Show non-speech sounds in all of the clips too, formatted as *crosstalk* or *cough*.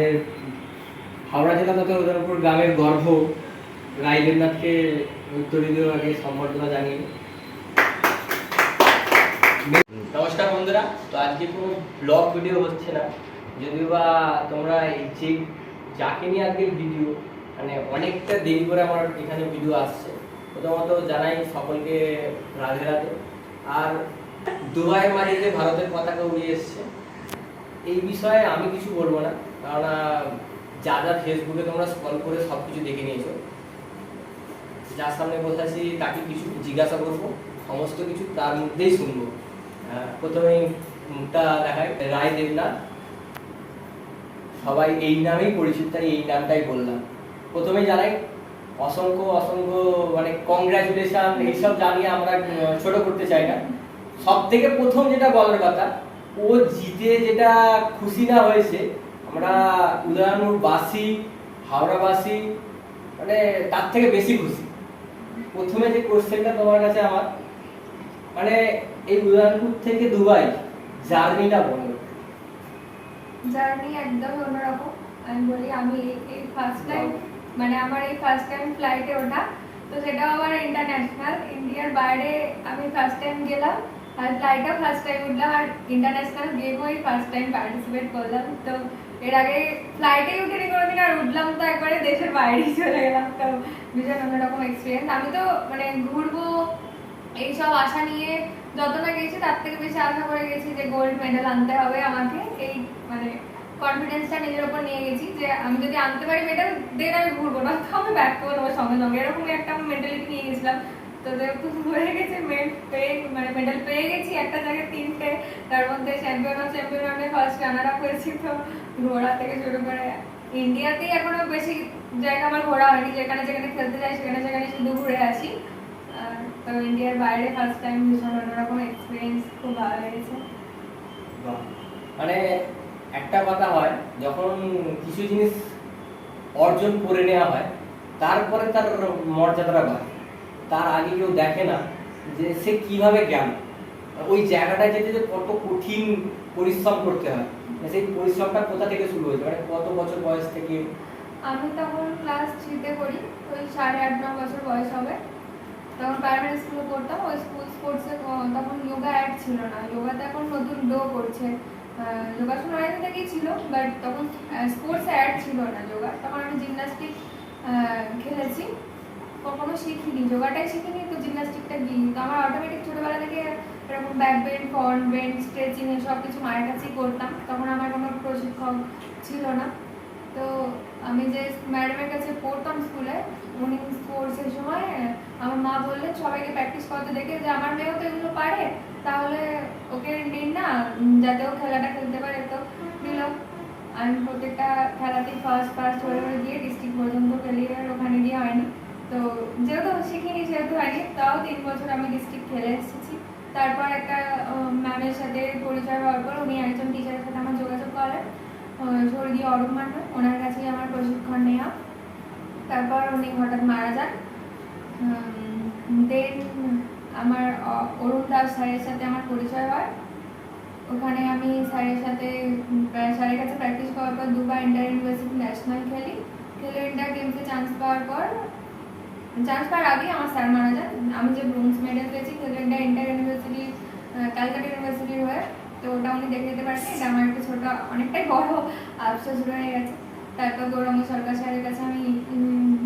আমাদের হাওড়া জেলা তথা উদয়পুর গ্রামের গর্ভ রায় দেবনাথকে উত্তরীয় আগে সম্বর্ধনা জানিয়ে নমস্কার বন্ধুরা, তো আজকে কোনো ব্লগ ভিডিও হচ্ছে না। যদিও বা তোমরা এই যে যাকে নিয়ে আজকে ভিডিও মানে অনেকটা দেরি করে আমার এখানে ভিডিও আসছে। প্রথমত জানাই সকলকে রাধে রাধে। আর দুবাইয়ের মাটিতে ভারতের পতাকা উড়িয়ে এসছে এই বিষয়ে আমি কিছু বলব না কারণ যা যা ফেসবুকে তোমরা স্কল করে সব কিছু দেখে নিয়েছো যার সামনে বসে আছি তাকে কিছু জিজ্ঞাসা করব সমস্ত কিছু তার মধ্যেই শুনব। আহ, প্রথমেই মুখটা দেখায় রায় দেবনাথ সবাই এই নামেই পরিচিত তাই এই নামটাই বললাম। প্রথমেই জানাই অসংখ্য অসংখ্য মানে কংগ্রাচুলেশন এইসব জানিয়ে আমরা ছোট করতে চাই না। সব থেকে প্রথম যেটা বলার কথা ও জিতে যেটা খুশি না হয়েছে আমরা উদয়নবাসী হাওড়াবাসী মানে তার থেকে বেশি খুশি। প্রথমে যে কোশ্চেনটা তোমার কাছে আমার মানে এই উদয়নপুর থেকে দুবাই জার্নিটা বলো। জার্নি একদম অন্যরকম। আমি বলি আমি এই- ফার্স্ট টাইম মানে আমার এই ফার্স্ট টাইম ফ্লাইটে ওঠা। তো সেটাও আবার ইন্টারন্যাশনাল ইন্ডিয়ার বাইরে আমি ফার্স্ট টাইম গেলাম। আর ফ্লাইটও ফার্স্ট টাইম উঠলাম আর ইন্টারন্যাশনাল গেমও ফার্স্ট টাইম পার্টিসিপেট করলাম। তো এর আগে ফ্লাইটে উঠিনি কোনোদিন আর উঠলাম তো একবারে দেশের বাইরেই *laughs* চলে গেলাম। তো ভীষণ অন্যরকম এক্সপিরিয়েন্স আমি তো মানে ঘুরবো, এইসব আশা নিয়ে যত না গেছি তার থেকে বেশি আশা করে গেছি যে গোল্ড মেডেল আনতে হবে আমাকে। এই মানে কনফিডেন্সটা নিজের উপর নিয়ে গেছি যে আমি যদি আনতে পারি মেডেল দেন আমি ঘুরবো। না তো আমি ব্যাক সঙ্গে সঙ্গে। এরকমই একটা মেন্টালিটি নিয়ে গেছিলাম। তো যেহেতু হয়ে গেছে পেয়ে মানে মেডেল পেয়ে গেছি একটা জায়গায় তিনটে, তার মধ্যে চ্যাম্পিয়ন অফ চ্যাম্পিয়ন আমি ফার্স্ট রানার হয়েছি তো ঘোরা থেকে শুরু করে ইন্ডিয়াতেই এখনও বেশি জায়গা আমার ঘোরা হয়নি, যেখানে যেখানে খেলতে যাই সেখানে সেখানে শুধু ঘুরে আসি। তো ইন্ডিয়ার বাইরে ফার্স্ট টাইম ভীষণ অন্যরকম এক্সপিরিয়েন্স খুব ভালো লেগেছে। মানে একটা কথা হয়, যখন কিছু জিনিস অর্জন করে নেওয়া হয়, তারপরে তার মর্যাদাটা বাড়ে। তার আগে কেউ দেখে না যে সে কীভাবে গেল। ওই জায়গাটায় যেতে যে কত কঠিন পরিশ্রম করতে হয়। মানে সেই পরিশ্রমটা কোথা থেকে শুরু হয়েছে? মানে কত বছর বয়স থেকে? আমি তখন ক্লাস থ্রিতে পড়ি, ওই সাড়ে আট, ন বছর বয়স হবে। তখন প্রাইমারি স্কুলে পড়তাম ওই স্কুল স্পোর্টসে তখন যোগা অ্যাড ছিল না। যোগাতে এখন নতুন ডো করছে। যোগাসন অনেক থেকেই ছিল বাট তখন স্পোর্টসে অ্যাড ছিল না যোগা তখন আমি জিমনাস্টিক খেলেছি। কখনো শিখিনি, যোগাটাই শিখিনি, তো জিমনাস্টিকটা গিয়ে। তো আমার অটোমেটিক ছোটবেলা থেকে এরকম back bend front bend stretching সব কিছু মায়ের কাছেই করতাম। তখন আমার কোনো প্রশিক্ষক ছিল না। তো আমি যে ম্যাডামের কাছে পড়তাম স্কুলে উনি স্পোর্টসের সময়, আমার মা বললেন, সবাইকে প্র্যাকটিস করতে দেখে যে আমার মেয়েও তো এগুলো পারে, তাহলে ওকে নিন না যাতে ও খেলাটা খেলতে পারে। তো দিল। আমি প্রত্যেকটা খেলাতেই ফার্স্ট ফার্স্ট হয়ে হয়ে গিয়ে ডিস্ট্রিক্ট পর্যন্ত খেলি আর ওখানে গিয়ে হয়নি। তো যেহেতু শিখিনি, যেহেতু হয়নি, তাও তিন বছর আমি ডিস্ট্রিক্ট খেলে এসেছি। তারপর একটা ম্যামের সাথে পরিচয় হওয়ার পর উনি একজন টিচারের সাথে আমার যোগাযোগ করেন। স্বর্গীয় অরূপ মান্ডল, ওনার কাছেই আমার প্রশিক্ষণ নেওয়া। তারপর উনি হঠাৎ মারা যান। দেন আমার অরুণ দাস স্যারের সাথে আমার পরিচয় হয়। ওখানে আমি স্যারের সাথে স্যারের কাছে প্র্যাকটিস করার পর দুবার ইন্টার ইউনিভার্সিটি ন্যাশনাল খেলি। খেলে ইন্টার গেমসে চান্স পাওয়ার পর চান্স পাওয়ার আগেই আমার স্যার মারা যান। আমি যে ব্রোঞ্জ মেডেল পেয়েছি খেলে ইন্টার ইউনিভার্সিটি ক্যালকাটা ইউনিভার্সিটির হয়ে, তো ওটা উনি দেখে দিতে পারেন এটা আমার একটা ছোট, অনেকটাই বড় আফসোস রয়ে গেছে। তারপর গৌরঙ্গ সরকার স্যারের কাছে আমি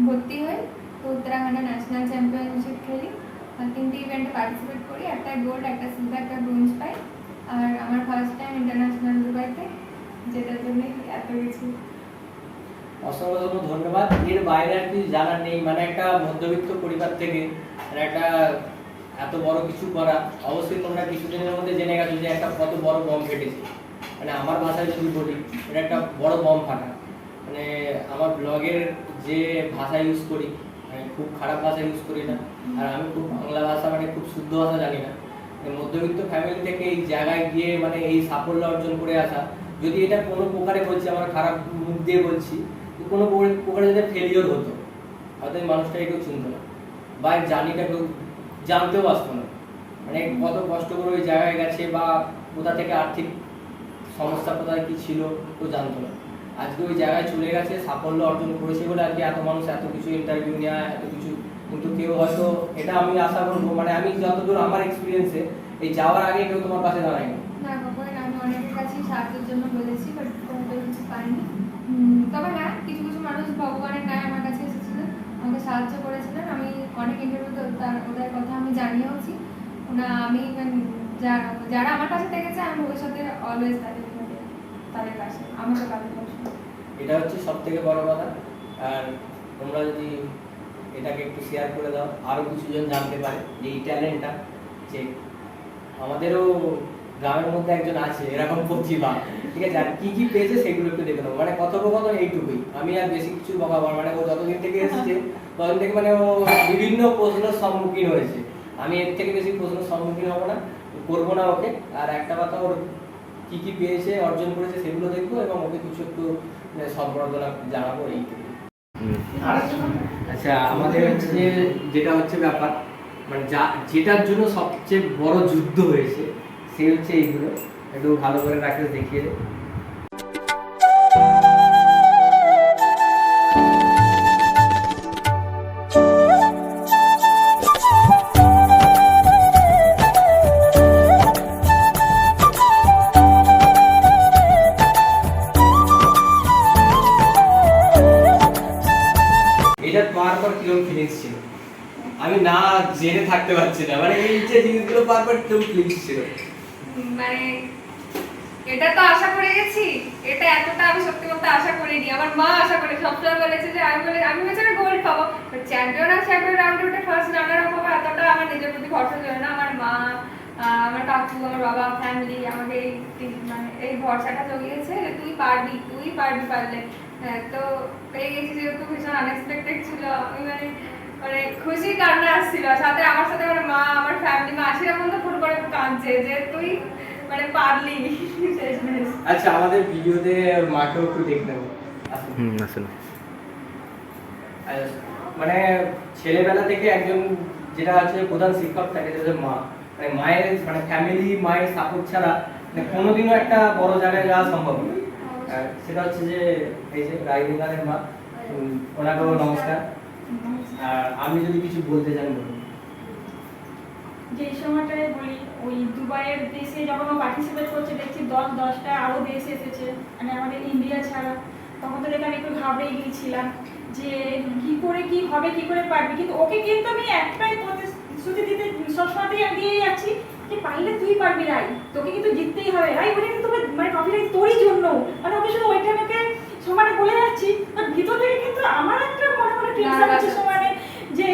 ভর্তি হই। তো উত্তরাখণ্ডে ন্যাশনাল চ্যাম্পিয়নশিপ খেলি। তিনটে ইভেন্টে পার্টিসিপেট করি। একটা গোল্ড একটা সিলভার একটা ব্রোঞ্জ পাই। আর আমার ফার্স্ট টাইম ইন্টারন্যাশনাল দুবাইতে যেটার জন্য এত কিছু অসংখ্য ধন্যবাদ। এর বাইরে আর কিছু জানার নেই। মানে একটা মধ্যবিত্ত পরিবার থেকে মানে একটা এত বড় কিছু করা, অবশ্যই তোমরা কিছুদিনের মধ্যে জেনে গেছো যে একটা কত বড় বম ফেটেছে। মানে আমার ভাষায় যদি বলি, এটা একটা বড় বম ফাটা। মানে আমার ব্লগের যে ভাষা ইউজ করি আমি খুব খারাপ ভাষা ইউজ করি না। আর আমি খুব বাংলা ভাষা মানে খুব শুদ্ধ ভাষা জানি না। মধ্যবিত্ত ফ্যামিলি থেকে এই জায়গায় গিয়ে মানে এই সাফল্য অর্জন করে আসা, যদি এটা কোনো প্রকারে বলছি, আমার খারাপ মুখ দিয়ে বলছি কোনো প্রকারে- যদি ফেলিওর হতো হয়তো এই মানুষটাকে কেউ চিনতো না। বা জার্নিটা কেউ জানতেও আসতো না। মানে কত কষ্ট করে ওই জায়গায় গেছে বা কোথা থেকে আর্থিক সমস্যা কোথায় কি ছিল, কেউ জানতো না। আজকে ওই জায়গায় চলে গেছে, সাফল্য অর্জন করেছে বলে আজকে এত মানুষ এত কিছু ইন্টারভিউ নেওয়া এত কিছু, কিন্তু কেউ হয়তো এটা আমি আশা করব মানে আমি যতদূর আমার এক্সপিরিয়েন্সে এই যাওয়ার আগে কেউ তোমার পাশে দাঁড়ায়নি। না আমি অনেকের কাছেই সাহায্যের জন্য বলেছি বাট কোনোটাই কিছু পাইনি। তবে হ্যাঁ কিছু কিছু মানুষ ভগবানের ন্যায় আমার কাছে এসেছিলেন আমাকে সাহায্য করেছিলেন। আমি অনেক ইন্টারভিউতে তার, ওদের কথা আমি জানিয়েওছি। ওনা, আমি যারা যারা আমার কাছে থেকেছে, আমি ভবিষ্যতে অলওয়েজ তাদের তাদের কাছে আমাকে তাদের পাশে। এটা হচ্ছে সব থেকে বড় কথা। আর তোমরা যদি এটাকে একটু শেয়ার করে দাও আরও কিছুজন জানতে পারে যে এই ট্যালেন্টটা যে আমাদেরও গ্রামের মধ্যে একজন আছে, এরকম প্রতিভা। ঠিক আছে? আর কি কি পেয়েছে সেগুলো একটু দেখে নেব। মানে কথোপকথন এইটুকুই। আমি আর বেশি কিছু বকাবো না। মানে ও যতদিন থেকে এসেছে, ততদিন থেকে মানে ও বিভিন্ন প্রশ্নের সম্মুখীন হয়েছে। আমি এর থেকে বেশি প্রশ্নের সম্মুখীন হব না। করব না ওকে। আর একটা কথা, ওর কি কি পেয়েছে, অর্জন করেছে সেগুলো দেখব এবং ওকে কিছু একটু সম্বর্ধনা জানাব এইটুকু আচ্ছা আমাদের হচ্ছে যেটা হচ্ছে ব্যাপার মানে যা, যেটার জন্য সবচেয়ে বড় যুদ্ধ হয়েছে সে হচ্ছে এইগুলো। একটু ভালো করে রাখলে দেখিয়ে পাওয়ার পর কীরকম ফিলিংস ছিল? আমি না জেনে থাকতে পারছি না। মানে এই যে জিনিসগুলো পাওয়ার পর কীরকম ফিলিংস ছিল? মানে এটা তো আশা করে গেছি। এটা এতটা আমি সত্যি বলতে আশা করিনি। আমার মা আশা করে, সবসময় বলেছে যে, আমি বলে, আমি ভেবেছি গোল্ড পাবো। চ্যাম্পিয়ন আর চ্যাম্পিয়ন রাউন্ডে উঠে ফার্স্ট রানার আপ হব, এতটা আমার নিজের প্রতি ভরসা ছিল না। আমার মা আমার কাকু, আমার বাবা ফ্যামিলি আমাকে এই মানে এই ভরসাটা জগিয়েছে যে, তুই পারবি তুই পারবি পারলে। তো পেয়ে গেছি যেহেতু ভীষণ আনএক্সপেক্টেড ছিল। আমি মানে মানে খুশি কান্না আসছিল। সাথে আমার সাথে আমার মা আমার ফ্যামিলি ফোন করে কাঁদছে যে তুই মানে পারলি। আচ্ছা আমাদের ভিডিওতে মাকেও একটু দেখে নেব হুম আসলে মানে ছেলেবেলা থেকে একজন যেটা হচ্ছে প্রধান শিক্ষক থাকে যেটা মা। মানে মায়ের মানে ফ্যামিলি মায়ের সাপোর্ট ছাড়া মানে কোনোদিনও একটা বড় জায়গায় যাওয়া সম্ভব না আর সেটা হচ্ছে যে এই যে রাইদিনারের মা ওনাকেও নমস্কার। আর আমি যদি কিছু বলতে চান, বলুন। যে সময়টায় বলি, ওই দুবাইয়ের দেশে যখন ও পার্টিসিপেট করছে, দেখছি দশ দশটা আরও দেশ এসেছে মানে আমাদের ইন্ডিয়া ছাড়া। তখন তো দেখে আমি একটু ঘাবড়ে গিয়েছিলাম যে কি করে, কি হবে, কি করে পারবি? কিন্তু ওকে কিন্তু আমি একটাই প্রতিশ্রুতি দিতে, সবসময়তেই আমি দিয়ে যাচ্ছি যে পারলে তুই পারবি, রাই। তোকে কিন্তু জিততেই হবে। রাই ওটা কিন্তু মানে ট্রফিটা তোরই জন্য। মানে ওকে শুধু ওইটা আমাকে সমানে বলে যাচ্ছি আর ভিতর থেকে কিন্তু আমার একটা টেনশন আছে সমানে যে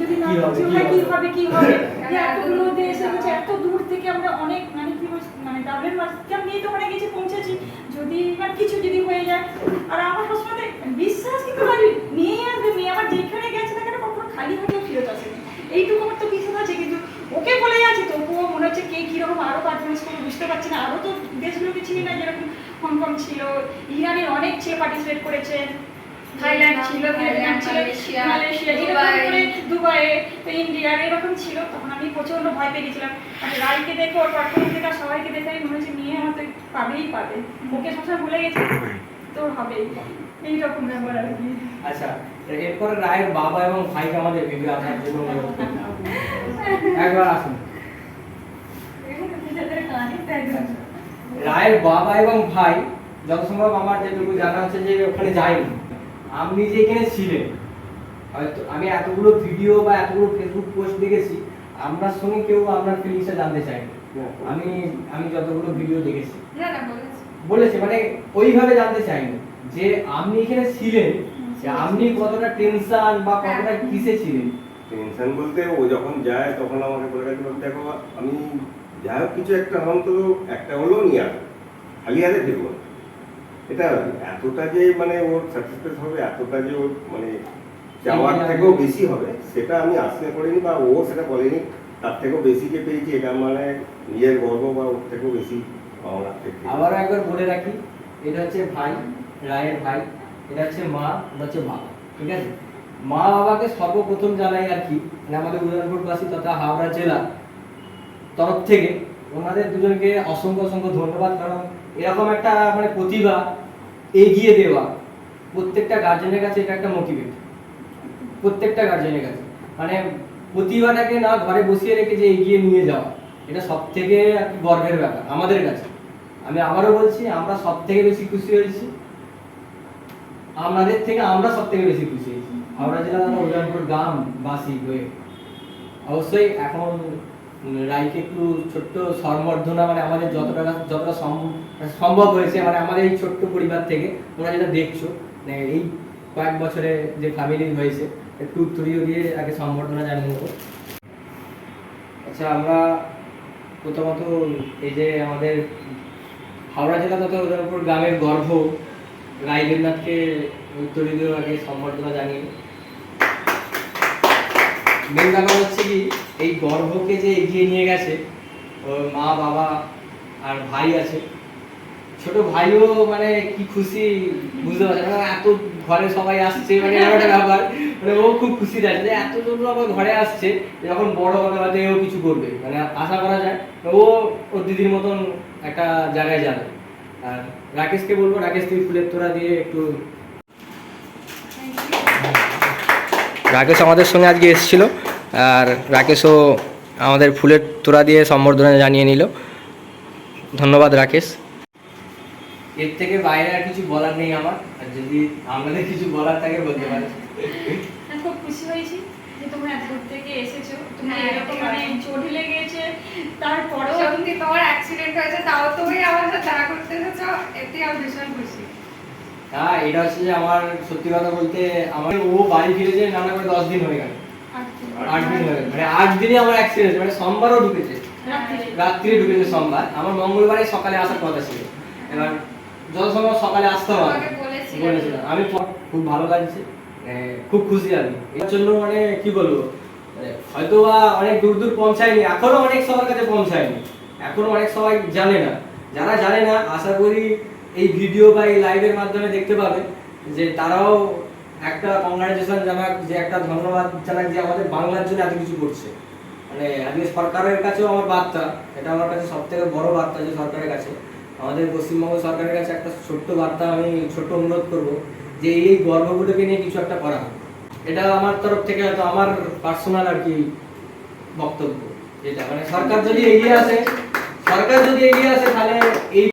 যদি না কিছু হয় কি হবে? হবে কি হবে? *laughs* এতগুলো দেশ এসেছে এত দূর থেকে আমরা অনেক মানে কি মানে ডাবলের মাঝখান নিয়ে তো ওখানে গেছি পৌঁছেছি। যদি কিছু যদি হয়ে যায় আর আমার সবসময় বিশ্বাস কিন্তু বাড়ি নিয়ে আসবে মেয়ে আমার যেখানে গেছে না কেন কখনো খালি হাতেও ফেরত আসেনি। এইটুকু আমার তো বিশ্বাস আছে কিন্তু ওকে বলে যাচ্ছি তবুও মনে হচ্ছে কে কীরকম আরও পারফরমেন্স বুঝতে পারছি না। আরও তো দেশগুলোকে চিনি না যেরকম হংকং ছিল ইরানের অনেক ছেলে পার্টিসিপেট করেছেন থাইল্যান্ড ছিল ভিয়েতনাম ছিল মালয়েশিয়া, দুবাই। দুবাইয়ে তো ইন্ডিয়ার এরকম ছিল তখন আমি প্রচণ্ড ভয় পেয়ে গেছিলাম। মানে রাইকে দেখে ওর পারফরমেন্স দেখে সবাইকে দেখে আমি মনে হচ্ছে নিয়ে হয়তো পাবেই পাবে। ওকে সবসময় ভুলে গেছি। তোর হবেই এইরকম ব্যাপার আর কি। আচ্ছা এরপরে রায়ের বাবা এবং ভাইকে আমাদের আপনার জন্য একবার আসুন। রায়ের বাবা এবং ভাই যত সম্ভব আমার যেটুকু জানা আছে যে ওখানে যায়নি। আপনি যে এখানে ছিলেন। হয়তো আমি এতগুলো ভিডিও বা এতগুলো ফেসবুক পোস্ট দেখেছি আপনার সঙ্গে কেউ আপনার ফিলিংসটা জানতে চায়নি। আমি আমি যতগুলো ভিডিও দেখেছি। না না বলেছি। বলেছে মানে ওইভাবে জানতে চাইনি যে আপনি এখানে ছিলেন যে আপনি কতটা টেনশন বা কতটা কিসে ছিলেন? টেনশন বলতে ও যখন যায় তখন আমাকে বলে গেছিল দেখো আমি যাই হোক কিছু একটা অন্তত একটা হলেও নিয়ে আসব খালি হাতে ফিরবো না। এটা এতটা যে মানে ওর সাকসেসফুল হবে এতটা যে ওর মানে যাওয়ার থেকেও বেশি হবে সেটা আমি আশা করিনি বা ও সেটা বলেনি। তার থেকেও বেশি যে পেয়েছি এটা মানে নিজের গর্ব বা ওর থেকেও বেশি পাওনা থেকে। আবারও একবার বলে রাখি এটা হচ্ছে ভাই রায়ের ভাই এটা হচ্ছে মা এটা হচ্ছে বাবা ঠিক আছে? মা বাবাকে সর্বপ্রথম জানাই আর কি মানে আমাদের উদয়পুরবাসী তথা হাওড়া জেলা তরফ থেকে ওনাদের দুজনকে অসংখ্য অসংখ্য ধন্যবাদ কারণ এরকম একটা মানে প্রতিভা এগিয়ে দেওয়া প্রত্যেকটা গার্জেনের কাছে এটা একটা মোটিভেট প্রত্যেকটা গার্জেনের কাছে। মানে প্রতিভাটাকে না ঘরে বসিয়ে রেখে যে এগিয়ে নিয়ে যাওয়া, এটা সব থেকে গর্বের ব্যাপার আমাদের কাছে। আমি আবারও বলছি, আমরা সব থেকে বেশি খুশি হয়েছি। আমাদের থেকে আমরা সব থেকে বেশি খুশি হয়েছি। হাওড়া জেলা উদয়নপুর গ্রাম বাসী হয়ে। অবশ্যই এখন রাইকে একটু ছোট্ট সম্বর্ধনা মানে আমাদের যতটা যতটা সম্ভব হয়েছে মানে আমাদের এই ছোট্ট পরিবার থেকে তোমরা যেটা দেখছ মানে এই কয়েক বছরে যে ফ্যামিলি হয়েছে, একটু উত্তরীয় দিয়ে আগে সম্বর্ধনা জানিয়ে নেব। আচ্ছা আমরা প্রথমত এই যে আমাদের হাওড়া জেলা তথা উদয়পুর গ্রামের গর্ভ রায়দেবনাথকে উত্তরীয় আগে সম্বর্ধনা জানিয়ে মেন ব্যাপার হচ্ছে কি, এই গর্ভকে যে এগিয়ে নিয়ে গেছে, ওর মা, বাবা আর ভাই আছে, ছোট ভাইও মানে কি খুশি বুঝতে পারছে না এত ঘরে সবাই আসছে মানে এরকম একটা ব্যাপার মানে ও খুব খুশি আছে যে এত জন আমার ঘরে আসছে, যখন বড় হবে হয়তো এও কিছু করবে মানে আশা করা যায় ও ওর দিদির মতন একটা জায়গায় যাবে। আর রাকেশকে বলব, রাকেশ, তুই ফুলের তোরা দিয়ে একটু রাকেশ আমাদের সঙ্গে আজকে এসেছিল আর রাকেশও আমাদের ফুলের তোড়া দিয়ে সম্বর্ধনা জানিয়ে নিল। ধন্যবাদ রাকেশ। এর থেকে বাইরে আর কিছু বলার নেই আমার আর যদি আপনাদের কিছু বলার থাকে বলতে পারেন আমি খুব খুশি হয়েছি যে তোমরা এত দূর থেকে এসেছ। তোমরা হ্যাঁ, এরকম মানে। চোট লেগেছে তারপরেও সত্যি তোমার অ্যাক্সিডেন্ট হয়েছে তাও তুমি আমার সাথে দেখা করতে এসেছ এতে আমি ভীষণ খুশি। হ্যাঁ এটা হচ্ছে যে আমার সত্যি কথা বলতে আমার ও বাড়ি ফিরেছে নানা করে দশ দিন হয়ে গেল। আট দিন। হয়ে গেল। মানে আট দিনে আমার অ্যাক্সিডেন্ট মানে সোমবারও ঢুকেছে। রাত্রিরে রাত্রি ঢুকেছে সোমবার। আমার মঙ্গলবারে সকালে আসার কথা ছিল। এবার যত সময় সকালে আসতে হবে। বলেছিলাম। আমি খুব ভালো লাগছে। খুব খুশি আমি। এর জন্য মানে কি বলব? মানে হয়তো বা অনেক দূর দূর পৌঁছায়নি। এখনও অনেক সবার কাছে পৌঁছায়নি। এখনও অনেক সবাই জানে না। যারা জানে না আশা করি এই ভিডিও বা এই লাইভের মাধ্যমে দেখতে পাবে যে তারাও একটা কংগ্রাচুলেশন জানাক যে একটা ধন্যবাদ জানাক যে আমাদের বাংলার জন্য এত কিছু করছে। মানে আজকে সরকারের কাছেও আমার বার্তা, এটা আমার কাছে সব থেকে বড় বার্তা যে সরকারের কাছে। আমাদের পশ্চিমবঙ্গ সরকারের কাছে একটা ছোট্ট বার্তা আমি ছোট্ট অনুরোধ করব যে এই গর্বগুলোকে নিয়ে কিছু একটা করা। এটা আমার তরফ থেকে হয়তো আমার পার্সোনাল আর কি বক্তব্য। যেটা মানে সরকার যদি এগিয়ে আসে, সরকার যদি এগিয়ে আসে, তাহলে এই